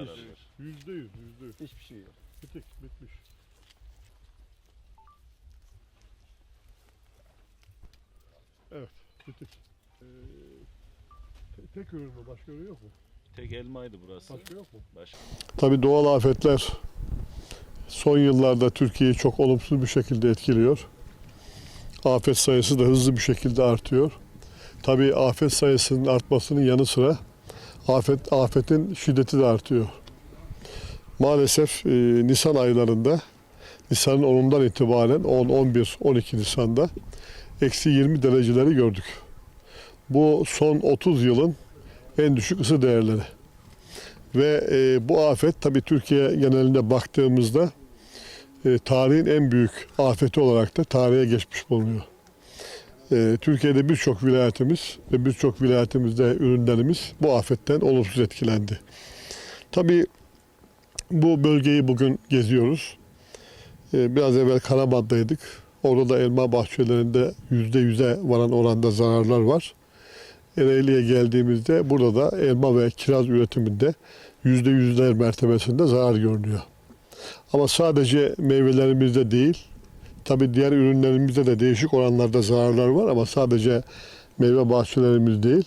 yüz. Yüzde yüz, yüzde yüz. Hiçbir şey yok. Bitik, bitmiş. Evet, bitik. Ee, te- tek ürün mü? Başka ürün yok mu? Tek elmaydı burası. Başka yok mu? Başka. Tabii doğal afetler son yıllarda Türkiye'yi çok olumsuz bir şekilde etkiliyor. Afet sayısı da hızlı bir şekilde artıyor. Tabii afet sayısının artmasının yanı sıra afet afetin şiddeti de artıyor. Maalesef e, Nisan aylarında Nisan'ın 10'undan itibaren 10, 11, 12 Nisan'da eksi 20 dereceleri gördük. Bu son 30 yılın en düşük ısı değerleri. Ve e, bu afet tabii Türkiye genelinde baktığımızda e, tarihin en büyük afeti olarak da tarihe geçmiş bulunuyor. E, Türkiye'de birçok vilayetimiz ve birçok vilayetimizde ürünlerimiz bu afetten olumsuz etkilendi. Tabii bu bölgeyi bugün geziyoruz. E, biraz evvel Karaman'daydık. Orada da elma bahçelerinde yüzde yüze varan oranda zararlar var. Ereğli'ye geldiğimizde burada da elma ve kiraz üretiminde yüzde yüzler mertebesinde zarar görünüyor. Ama sadece meyvelerimizde değil, tabi diğer ürünlerimizde de değişik oranlarda zararlar var ama sadece meyve bahçelerimiz değil,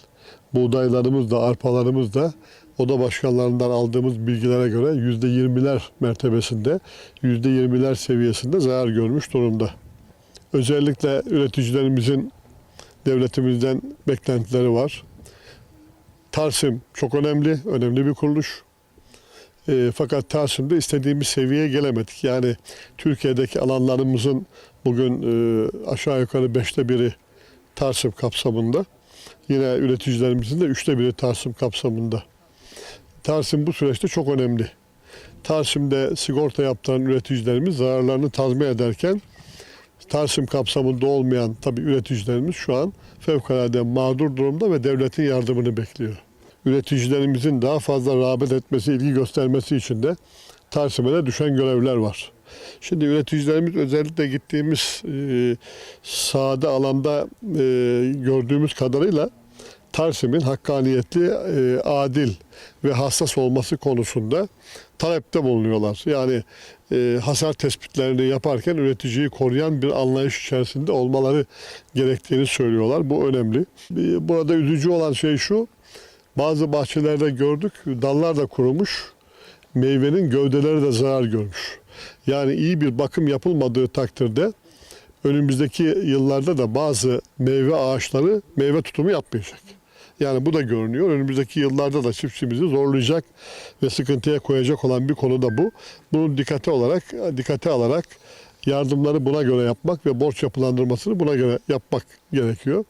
buğdaylarımız da, arpalarımız da oda başkanlarından aldığımız bilgilere göre yüzde yirmiler mertebesinde, yüzde yirmiler seviyesinde zarar görmüş durumda. Özellikle üreticilerimizin devletimizden beklentileri var. Tarsim çok önemli, önemli bir kuruluş. E, fakat Tarsim'de istediğimiz seviyeye gelemedik. Yani Türkiye'deki alanlarımızın bugün e, aşağı yukarı beşte biri Tarsim kapsamında. Yine üreticilerimizin de üçte biri Tarsim kapsamında. Tarsim bu süreçte çok önemli. Tarsim'de sigorta yaptıran üreticilerimiz zararlarını tazmin ederken Tarsim kapsamında olmayan tabii üreticilerimiz şu an fevkalade mağdur durumda ve devletin yardımını bekliyor. Üreticilerimizin daha fazla rağbet etmesi, ilgi göstermesi için de Tarsim'e de düşen görevler var. Şimdi üreticilerimiz özellikle gittiğimiz e, sahada alanda e, gördüğümüz kadarıyla Tarsim'in hakkaniyetli, e, adil ve hassas olması konusunda talepte bulunuyorlar. Yani e, hasar tespitlerini yaparken üreticiyi koruyan bir anlayış içerisinde olmaları gerektiğini söylüyorlar. Bu önemli. E, Burada üzücü olan şey şu, bazı bahçelerde gördük, dallar da kurumuş, meyvenin gövdeleri de zarar görmüş. Yani iyi bir bakım yapılmadığı takdirde önümüzdeki yıllarda da bazı meyve ağaçları meyve tutumu yapmayacak. Yani bu da görünüyor. Önümüzdeki yıllarda da çiftçimizi zorlayacak ve sıkıntıya koyacak olan bir konu da bu. Bunu dikkate olarak dikkate alarak yardımları buna göre yapmak ve borç yapılandırmasını buna göre yapmak gerekiyor.